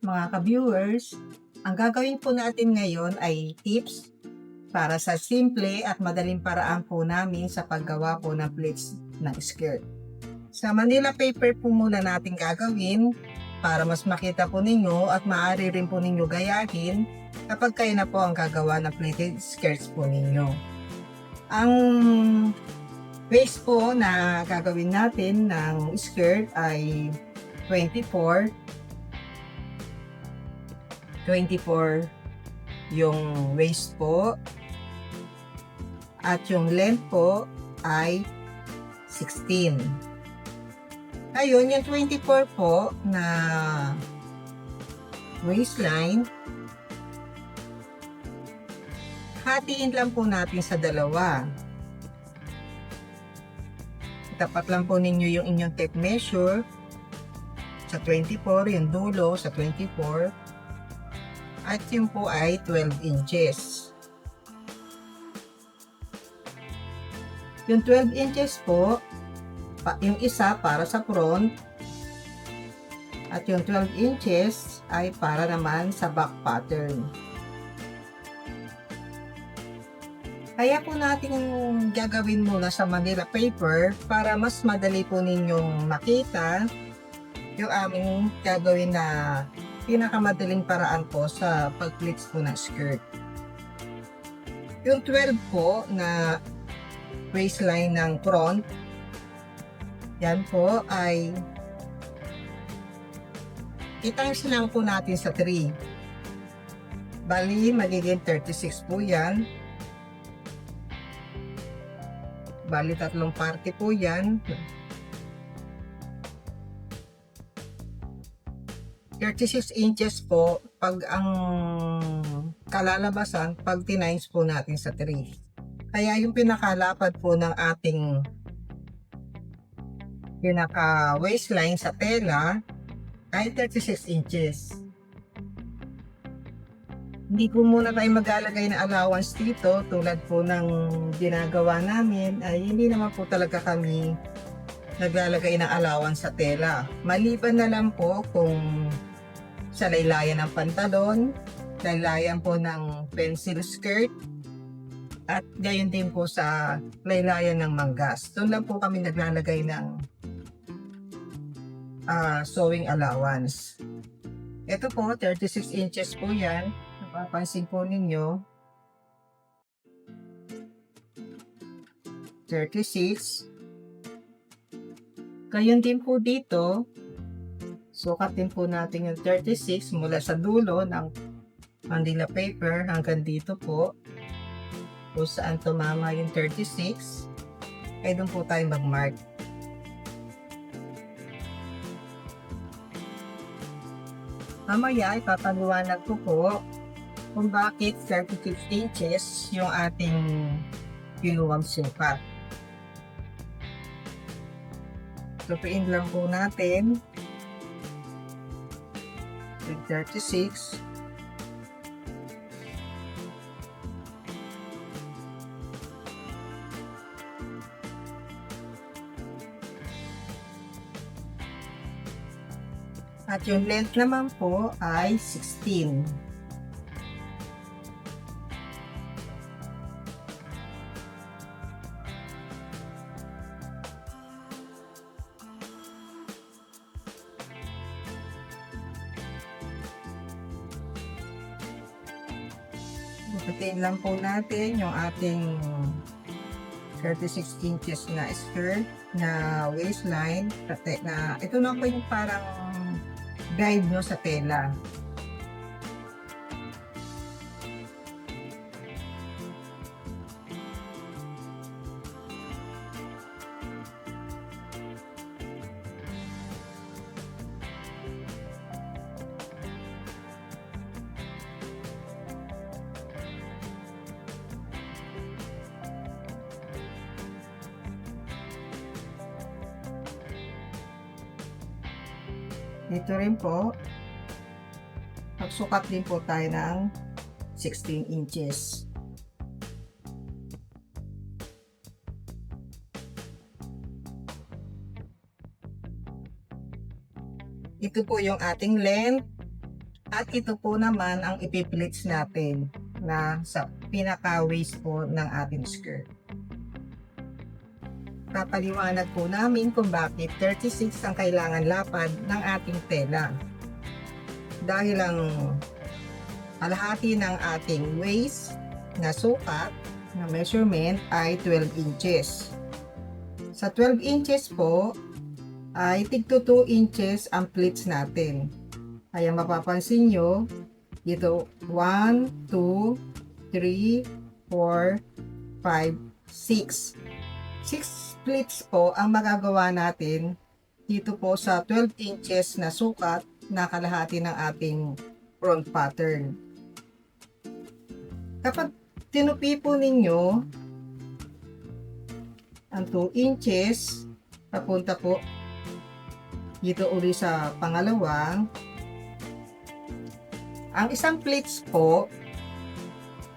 mga ka-viewers. Ang gagawin po natin ngayon ay tips para sa simple at madaling paraan po namin sa paggawa po ng pleats ng skirt. Sa Manila paper po muna natin gagawin para mas makita po ninyo at maaari rin po ninyo gayahin kapag kayo na po ang gagawa ng pleated skirts po ninyo. Ang waist po na gagawin natin ng skirt ay 24 24 yung waist po. At yung length po ay 16 ayun yung 24 po na waistline hatiin lang po natin sa dalawa. Tapat lang po ninyo yung inyong tape measure sa 24, yung dulo sa 24 at yun po ay 12 inches. Yung 12 inches po, yung isa para sa front at yung 12 inches ay para naman sa back pattern. Kaya po natin gagawin muna sa Manila paper para mas madali po ninyong makita yung aming gagawin na pinakamadaling paraan po sa pag-pleats po ng skirt. Yung 12 po na waistline ng front, yan po ay i-times lang po natin sa 3. Bali, magiging 36 po yan. Bali, tatlong parte po yan. 36 inches po pag ang kalalabasan pag tinines po natin sa 3. Kaya yung pinakalapad po ng ating pinaka waistline sa tela ay 36 inches. Hindi po muna tayo maglalagay ng allowance dito tulad po ng ginagawa namin ay hindi naman po talaga kami naglalagay ng allowance sa tela. Maliban na lang po kung sa laylayan ng pantalon, laylayan po ng pencil skirt, at gayon din po sa laylayan ng manggas. Doon lang po kami naglalagay ng uh, sewing allowance. Ito po, 36 inches po yan. Napapansin po ninyo. 36. Gayon din po dito, Sukatin po natin yung 36 mula sa dulo ng Manila paper hanggang dito po. Kung saan tumama yung 36, ay doon po tayo mag-mark. Mamaya, ipapaliwanag ko po kung bakit 36 inches yung ating kinuwang sukat. Tupiin lang po natin 36 At yung length naman po ay 16. Bukitin lang po natin yung ating 36 inches na skirt na waistline. Na, ito na po yung parang guide nyo sa tela. Dito rin po, magsukat din po tayo ng 16 inches. Ito po yung ating length At ito po naman ang ipiplits natin na sa pinaka-waist po ng ating skirt. Papaliwanag po namin kung bakit 36 ang kailangan lapad ng ating tela. Dahil ang kalahati ng ating waist na sukat na measurement ay 12 inches. Sa 12 inches po, ay tigto 2 inches ang pleats natin. Kaya mapapansin nyo, dito 1, 2, 3, 4, 5, 6. 6 pleats po ang magagawa natin dito po sa 12 inches na sukat na kalahati ng ating front pattern. Kapag tinupi po ninyo ang 2 inches papunta po dito uli sa pangalawa ang isang pleats po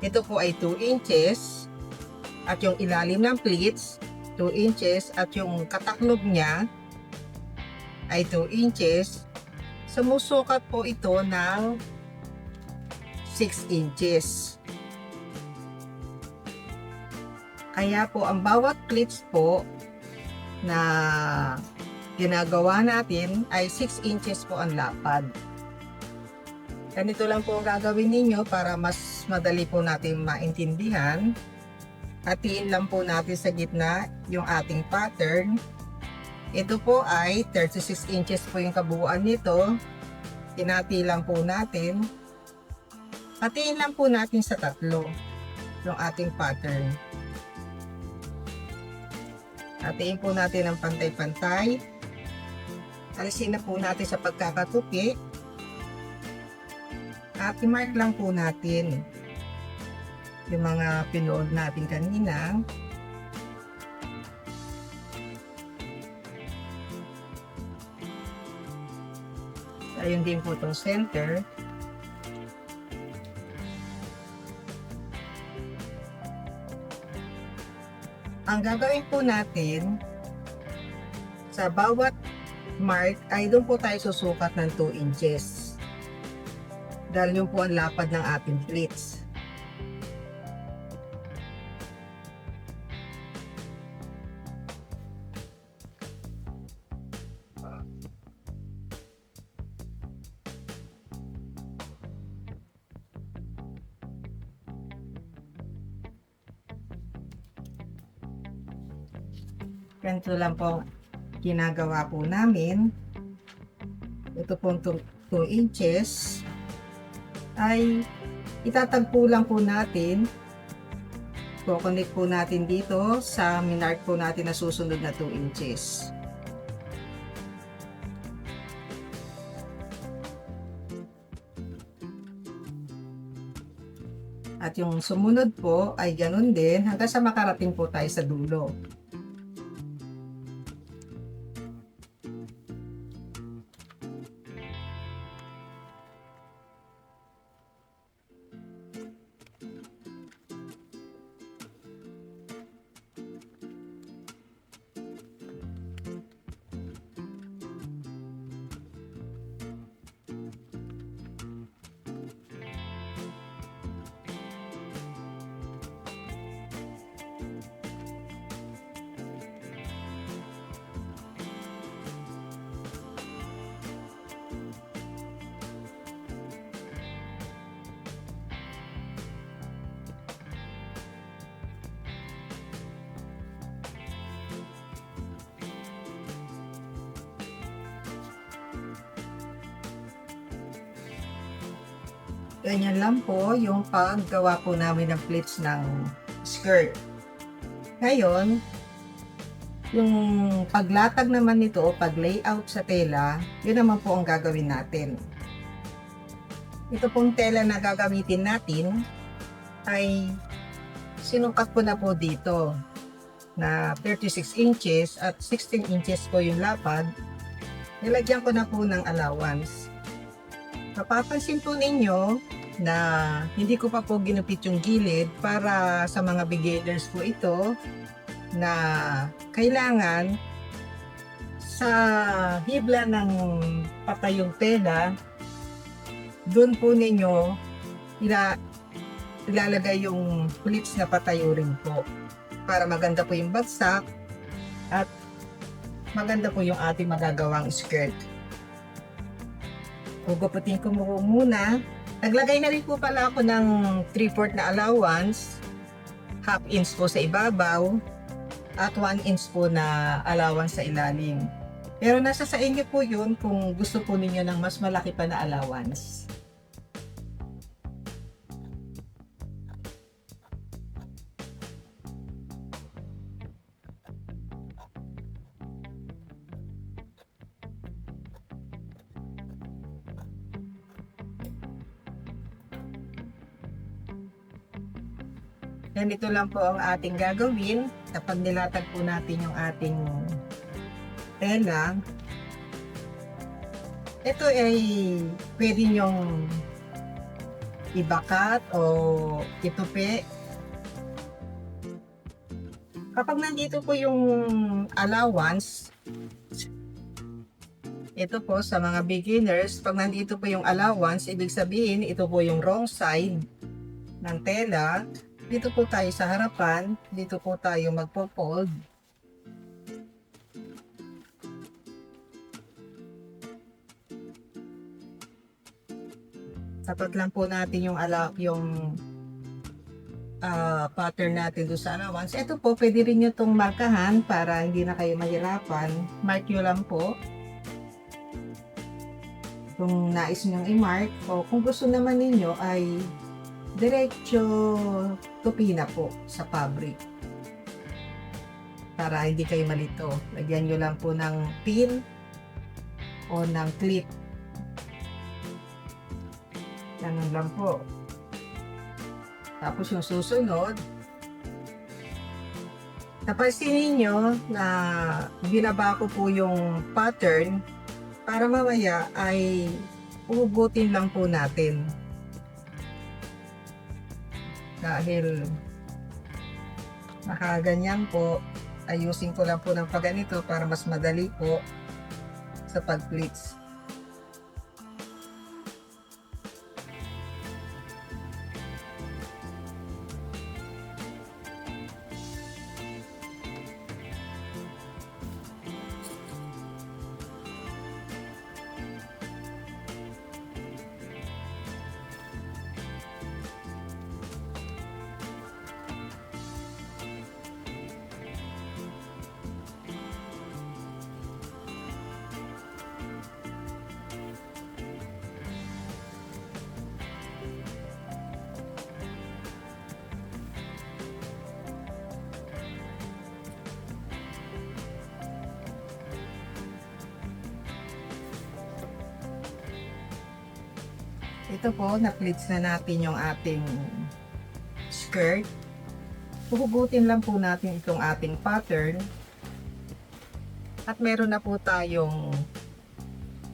ito po ay 2 inches at yung ilalim ng pleats 2 inches at yung kataklob niya ay 2 inches sumusukat po ito ng 6 inches Kaya po, ang bawat clips po na ginagawa natin ay 6 inches po ang lapad. Ganito lang po ang gagawin ninyo para mas madali po natin maintindihan. Hatiin lang po natin sa gitna yung ating pattern. Ito po ay 36 inches po yung kabuuan nito. Hinati lang po natin. Hatiin lang po natin sa tatlo yung ating pattern. Hatiin po natin ng pantay-pantay. Alisin na po natin sa pagkakatupi. At i-mark lang po natin yung mga pinood natin kanina. Ayun din po itong center. ang gagawin po natin sa bawat mark ay doon po tayo susukat ng 2 inches. Dahil yun po ang lapad ng ating pleats. Ganito lang po ginagawa po namin. Ito pong 2 inches ay itatagpo lang po natin. Kukonect po natin dito sa minark po natin na susunod na 2 inches. At yung sumunod po ay ganun din hanggang sa makarating po tayo sa dulo. Ganyan lang po yung paggawa po namin ng pleats ng skirt. Ngayon, yung paglatag naman nito o pag-layout sa tela, yun naman po ang gagawin natin. Ito pong tela na gagamitin natin ay sinukat ko na po dito na 36 inches at 16 inches po yung lapad. Nilagyan ko na po ng allowance. Mapapansin po ninyo na hindi ko pa po ginupit yung gilid para sa mga beginners po ito na kailangan sa hibla ng patayong tela doon po ninyo ila, ilalagay yung pleats na patayo rin po para maganda po yung bagsak at maganda po yung ating magagawang skirt. Gugupitin ko muna. Naglagay na rin po pala ako ng 3-4 na allowance. Half inch po sa ibabaw at 1 inch po na allowance sa ilalim. Pero nasa sa inyo po yun kung gusto po ninyo ng mas malaki pa na allowance. Ganito lang po ang ating gagawin. Kapag nilatag po natin yung ating tela, ito ay pwede nyong ibakat o itupi. Kapag nandito po yung allowance, ito po sa mga beginners, pag nandito po yung allowance, ibig sabihin ito po yung wrong side ng tela. Dito po tayo sa harapan, dito po tayo magpo-fold. Sapat lang po natin yung ala yung ah, pattern natin doon sa allowance. Ito po, pwede rin nyo itong markahan para hindi na kayo mahirapan. Mark nyo lang po. Kung nais nyo i-mark o kung gusto naman ninyo ay diretso tupina po sa fabric. Para hindi kayo malito. Lagyan nyo lang po ng pin o ng clip. Ganun lang po. Tapos yung susunod, napansinin nyo na binaba ko po yung pattern para mamaya ay uhugutin lang po natin. Dahil nakaganyan po, ayusin ko lang po ng paganito para mas madali po sa pag-pleats. Ito po, na-pleats na natin yung ating skirt. Puhugutin lang po natin itong ating pattern. At meron na po tayong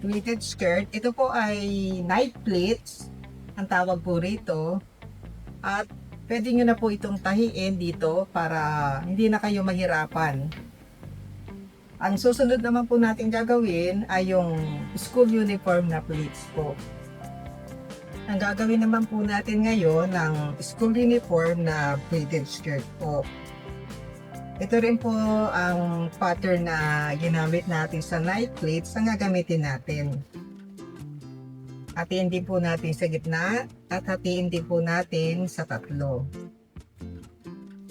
pleated skirt. Ito po ay night pleats. Ang tawag po rito. At pwede nyo na po itong tahiin dito para hindi na kayo mahirapan. Ang susunod naman po natin gagawin ay yung school uniform na pleats po. Ang gagawin naman po natin ngayon ng school uniform na pleated skirt po. Ito rin po ang pattern na ginamit natin sa night pleats ang gagamitin natin. Hatiin din po natin sa gitna at hatiin din po natin sa tatlo.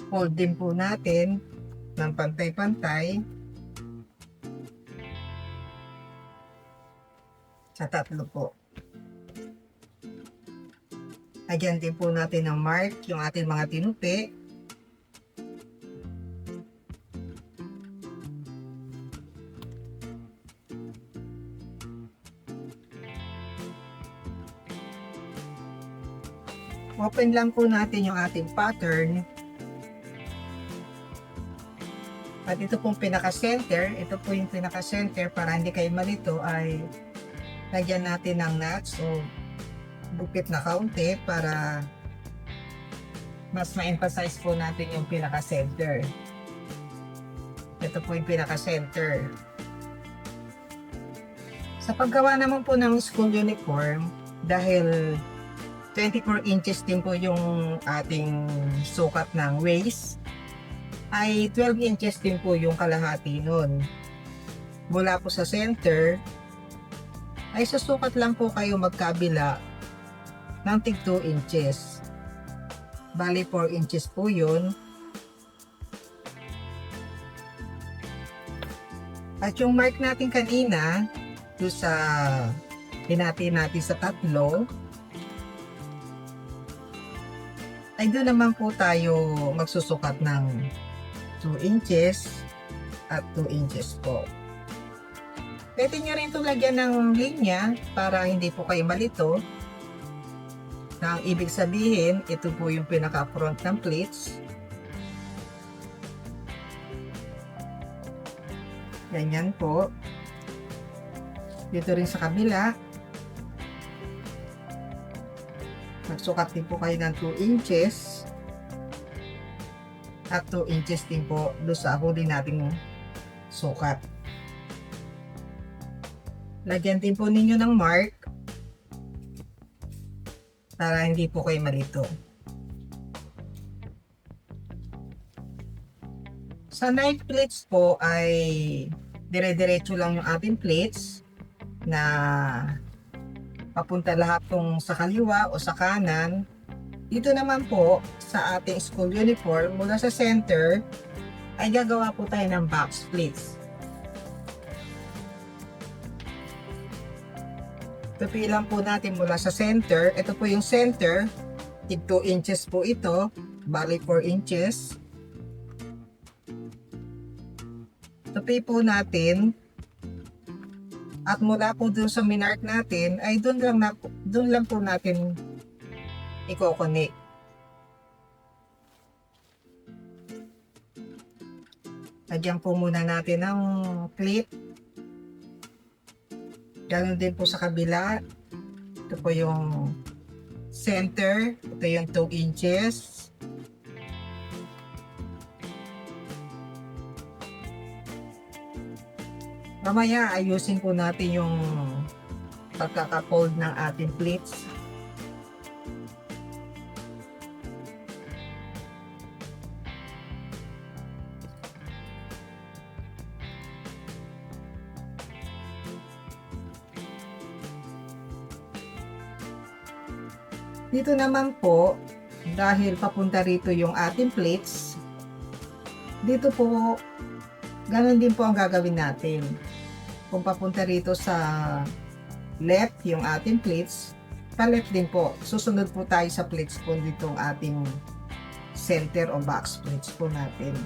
Fold din po natin ng pantay-pantay sa tatlo po. Lagyan din po natin ng mark yung ating mga tinupi. Open lang po natin yung ating pattern. At ito pong pinaka-center, ito po yung pinaka-center para hindi kayo malito ay lagyan natin ng nuts o bukit na kaunti para mas ma-emphasize po natin yung pinaka-center. Ito po yung pinaka-center. Sa paggawa naman po ng school uniform, dahil 24 inches din po yung ating sukat ng waist ay 12 inches din po yung kalahati nun. Mula po sa center ay susukat lang po kayo magkabila ng tig 2 inches. Bali 4 inches po yun. At yung mark natin kanina, do sa hinati natin sa tatlo, ay doon naman po tayo magsusukat ng 2 inches at 2 inches po. Pwede nyo rin itong lagyan ng linya para hindi po kayo malito. Na ang ibig sabihin, ito po yung pinaka-front ng plates. Ganyan po. Dito rin sa kabila. Magsukat din po kayo ng 2 inches. At 2 inches din po doon sa huli nating sukat. Lagyan din po ninyo ng mark para hindi po kayo malito. Sa knife plates po ay dire-diretso lang yung ating plates na papunta lahat tong sa kaliwa o sa kanan. Dito naman po sa ating school uniform mula sa center ay gagawa po tayo ng box plates. Tupilan po natin mula sa center. Ito po yung center. Tig 2 inches po ito. Bali 4 inches. Tupi po natin. At mula po dun sa minark natin, ay dun lang, na, dun lang po natin i-connect. Lagyan po muna natin ng clip. Ganon din po sa kabila. Ito po yung center. Ito yung 2 inches. Mamaya ayusin po natin yung pagkakapold ng ating plates. Dito naman po, dahil papunta rito yung ating plates, dito po, ganun din po ang gagawin natin. Kung papunta rito sa left yung ating plates, pa left din po. Susunod po tayo sa plates po ditong ating center o box plates po natin.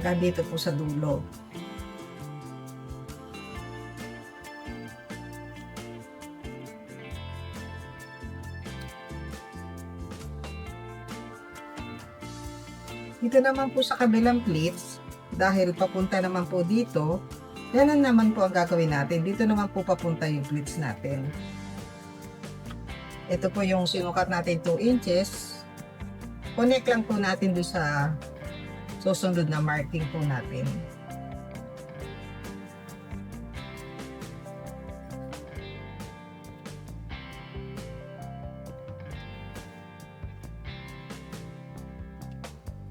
Hanggang dito po sa dulo. Dito naman po sa kabilang plates, dahil papunta naman po dito, ganun naman po ang gagawin natin. Dito naman po papunta yung plates natin. Ito po yung sinukat natin 2 inches. Connect lang po natin doon sa susunod na marking po natin.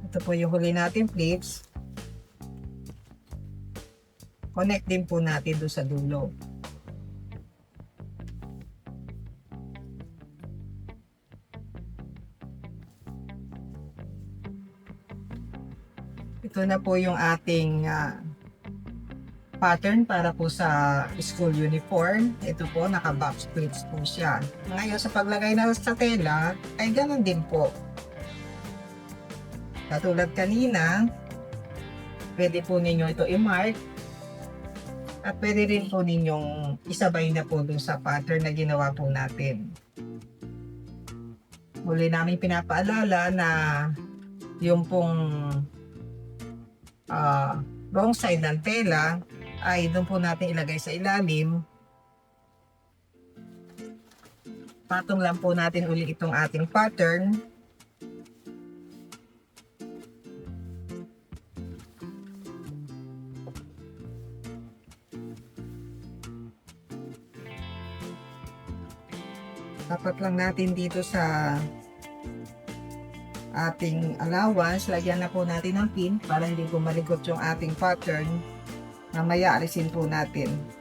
Ito po yung huli natin plates. Connect din po natin doon sa dulo. Ito na po yung ating ah, pattern para po sa school uniform. Ito po, naka-box plates po siya. Ngayon, sa paglagay na sa tela, ay ganun din po. Katulad kanina, pwede po ninyo ito i-mark at pwede rin po ninyong isabay na po dun sa pattern na ginawa po natin. Muli namin pinapaalala na yung pong ah, wrong side ng tela ay doon po natin ilagay sa ilalim Patong lang po natin uli itong ating pattern. Dapat lang natin dito sa ating allowance, lagyan na po natin ng pin para hindi gumalikot yung ating pattern. Mamaya alisin po natin.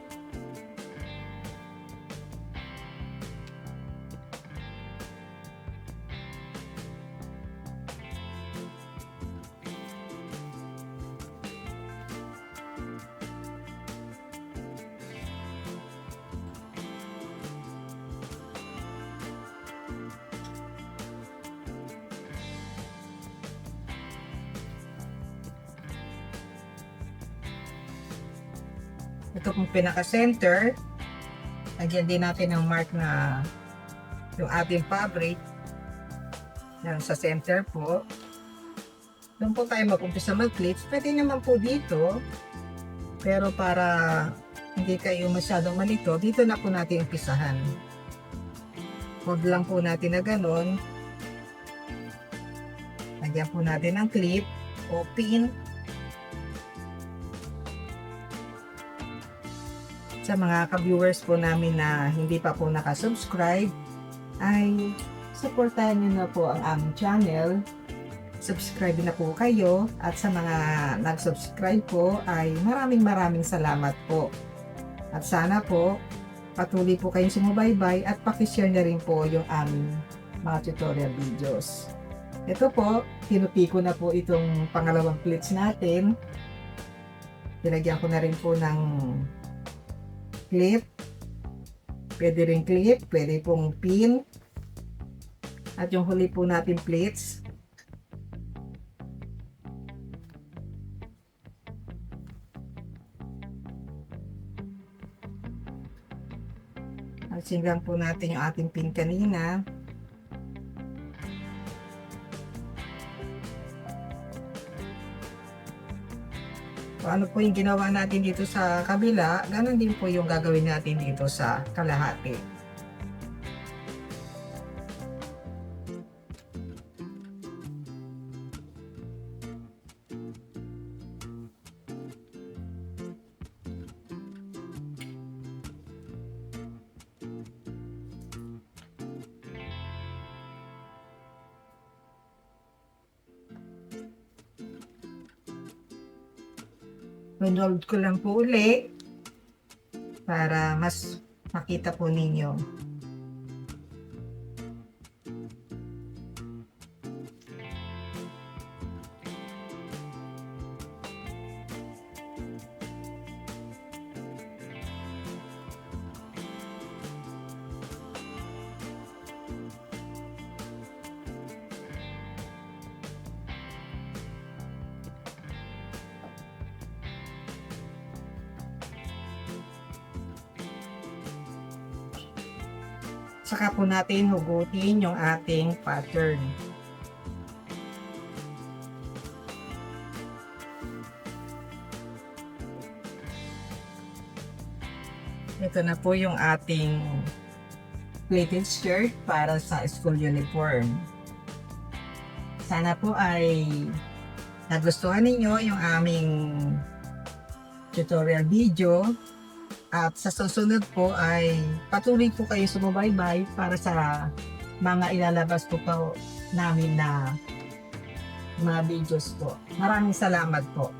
Ito pong pinaka-center. Lagyan din natin ng mark na yung ating fabric. Yan sa center po. Doon po tayo mag-umpisa mag-pleats. Pwede naman po dito. Pero para hindi kayo masyadong malito, dito na po natin umpisahan. Hold lang po natin na ganon. Lagyan po natin ng clip o pin sa mga ka-viewers po namin na hindi pa po nakasubscribe ay supportahan nyo na po ang aming channel. Subscribe na po kayo at sa mga nag-subscribe po ay maraming maraming salamat po. At sana po patuloy po kayong sumubaybay at pakishare na rin po yung aming mga tutorial videos. Ito po, tinupi ko na po itong pangalawang pleats natin. Nilagyan ko na rin po ng clip. Pwede rin clip, pwede pong pin. At yung huli po natin plates. Alisin lang po natin yung ating pin kanina. Ano po yung ginawa natin dito sa kabila, ganun din po yung gagawin natin dito sa kalahati. Pinold ko lang po uli para mas makita po ninyo. Natin hugutin yung ating pattern. Ito na po yung ating plated skirt para sa school uniform. Sana po ay nagustuhan ninyo yung aming tutorial video at sa susunod po ay patuloy po kayo sumubaybay para sa mga ilalabas po po namin na mga videos po. Maraming salamat po.